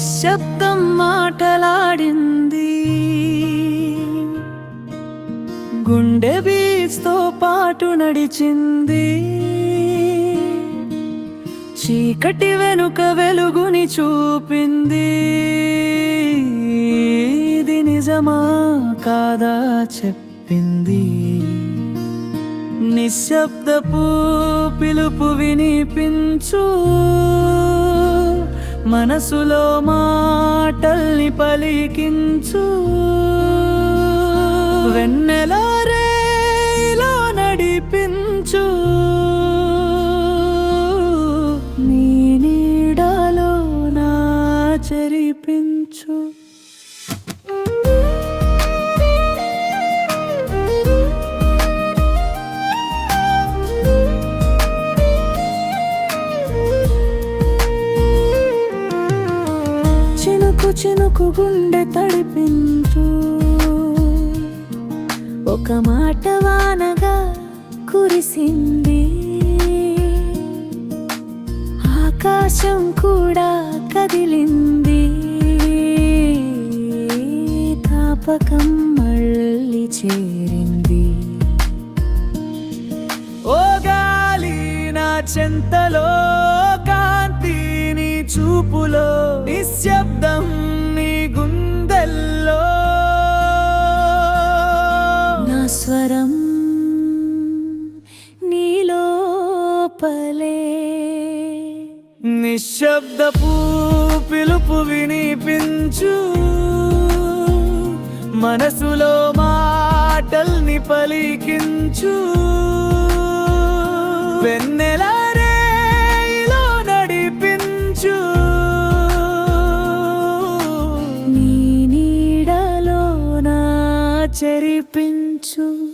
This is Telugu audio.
నిశ్శబ్దం మాటలాడింది. గుండె బీచ్తో పాటు నడిచింది. చీకటి వెనుక వెలుగుని చూపింది. ఇది నిజమా కాదా చెప్పింది. నిశ్శబ్దపు పిలుపు వినిపించు. మనసులో మాటల్ని పలికించు. వెన్నెలారేలో నడిపించు. నీ నీడలో నా చెరిపించు. చినుకు గుండె తడిపించు. ఒక మాట వానగా కురిసింది. ఆకాశం కూడా కదిలింది. తాపకం మళ్ళీ చేరింది. ఓ గాలి నా చెంతలో కాంతి నీ చూపులో నిశ్శబ్ నీలోపలే నిశ్శబ్దపు పిలుపు వినిపించు. మనసులో మాటల్ని పలికించు. వెన్నెలారేలో నడిపించు. నీ నీడలో నా చరిపించు.